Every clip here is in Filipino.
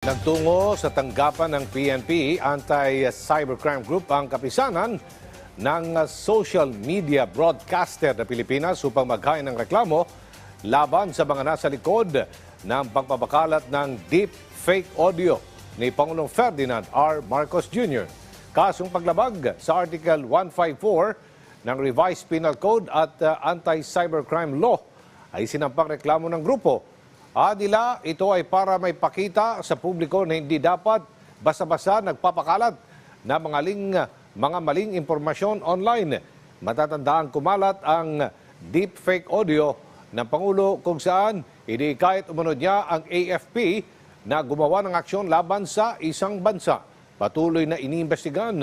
Nagtungo sa tanggapan ng PNP Anti-Cybercrime Group ang kapisanan ng social media broadcaster na Pilipinas upang maghain ng reklamo laban sa mga nasa likod ng pagpapakalat ng deep fake audio ni Pangulong Ferdinand R. Marcos Jr. Kasong paglabag sa Article 154 ng Revised Penal Code at uh, Anti-Cybercrime Law ay sinampang reklamo ng grupo Adila, ito ay para may pakita sa publiko na hindi dapat basta-basta nagpapakalat na mga, ling, mga maling impormasyon online. Matatandaan kumalat ang deepfake audio ng Pangulo kung saan hindi kahit umunod niya ang AFP na gumawa ng aksyon laban sa isang bansa. Patuloy na iniimbestigan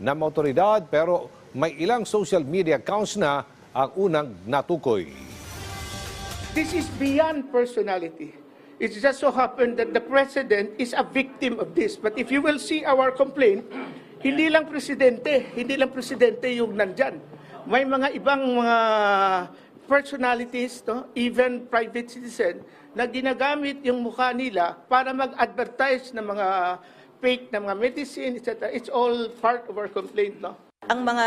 ng otoridad pero may ilang social media accounts na ang unang natukoy. This is beyond personality. It just so happened that the president is a victim of this. But if you will see our complaint, hindi lang presidente, hindi lang presidente yung nandyan. May mga ibang mga personalities, no? even private citizen, na ginagamit yung mukha nila para mag-advertise ng mga fake na mga medicine, etc. It's all part of our complaint. No? ang mga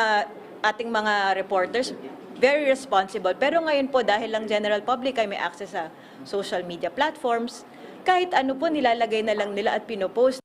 ating mga reporters very responsible. Pero ngayon po dahil lang general public ay may access sa social media platforms, kahit ano po nilalagay na lang nila at pinopost